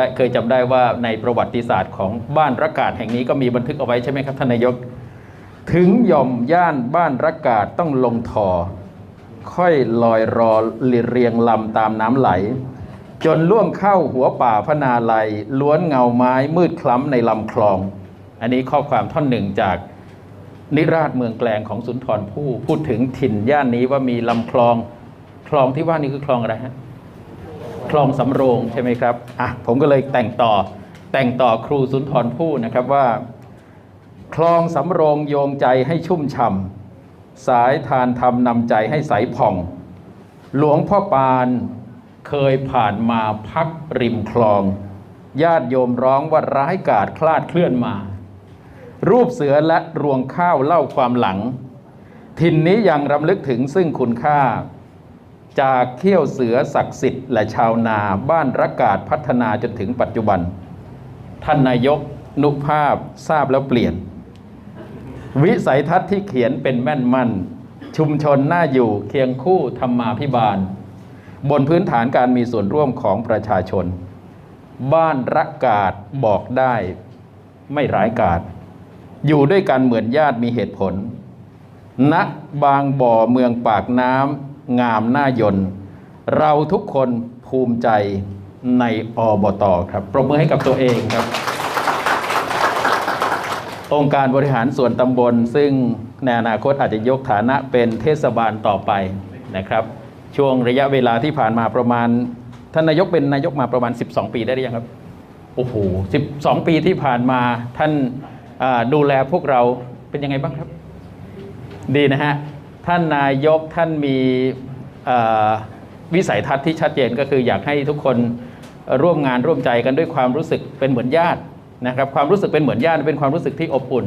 ได้เคยจำได้ว่าในประวัติศาสตร์ของบ้านระกาศแห่งนี้ก็มีบันทึกเอาไว้ใช่ไหมครับท่านนายก ถึงย่อมย่านบ้านระกาศต้องลงทอ ค่อยลอยรอเรียงลำตามน้ำไหล จนล่วงเข้าหัวป่าพนาลัยล้วนเงาไม้มืดคล้ำในลำคลอง อันนี้ข้อความท่อนหนึ่งจากนิราชเมืองแกลงของสุนทรภู่พูดถึงถิ่นย่านนี้ว่ามีลำคลอง คลองที่ว่านี่คือคลองอะไรฮะ คลองสำโรงใช่ไหมครับอะผมก็เลยแต่งต่อแต่งต่อครูสุนทรภู่นะครับว่า คลองสำโรงโยงใจให้ชุ่มช่ำสายทานทำนำใจให้ใสผ่อง หลวงพ่อปานเคยผ่านมาพักริมคลอง ญาติโยมร้องว่าร้ายกาจคลาดเคลื่อนมา รูปเสือและรวงข้าวเล่าความหลังถิ่นนี้ยังรำลึกถึงซึ่งคุณค่า จากเขี้ยวเสือศักดิ์สิทธิ์และชาวนาบ้านรักกาศพัฒนาจนถึงปัจจุบัน ท่านนายกนุภาพทราบแล้วเปลี่ยน วิสัยทัศน์ที่เขียนเป็นแม่นมั่น ชุมชนน่าอยู่เคียงคู่ธรรมาพิบาล บนพื้นฐานการมีส่วนร่วมของประชาชน บ้านรักกาศบอกได้ไม่ร้ายกาศ อยู่ด้วยกันเหมือนญาติมีเหตุผลณบางบ่อเมืองปากน้ำ งามหน้ายนเราทุกคนภูมิใจในอบตครับปรบมือให้กับตัวเองครับ องค์การบริหารส่วนตำบล ซึ่งในอนาคตอาจจะยกฐานะเป็นเทศบาลต่อไปนะครับ ช่วงระยะเวลาที่ผ่านมาประมาณท่านนายกเป็นนายกมาประมาณ 12 ปีได้หรือยังครับโอ้โห12 ปีที่ผ่านมาท่านดูแลพวกเราเป็นยังไงบ้างครับ ดีนะฮะ ท่านนายกท่านมีวิสัยทัศน์ที่ชัดเจนก็คืออยากให้ทุกคนร่วมงานร่วมใจกันด้วยความรู้สึกเป็นเหมือนญาตินะครับความรู้สึกเป็นเหมือนญาติเป็นความรู้สึกที่อบอุ่น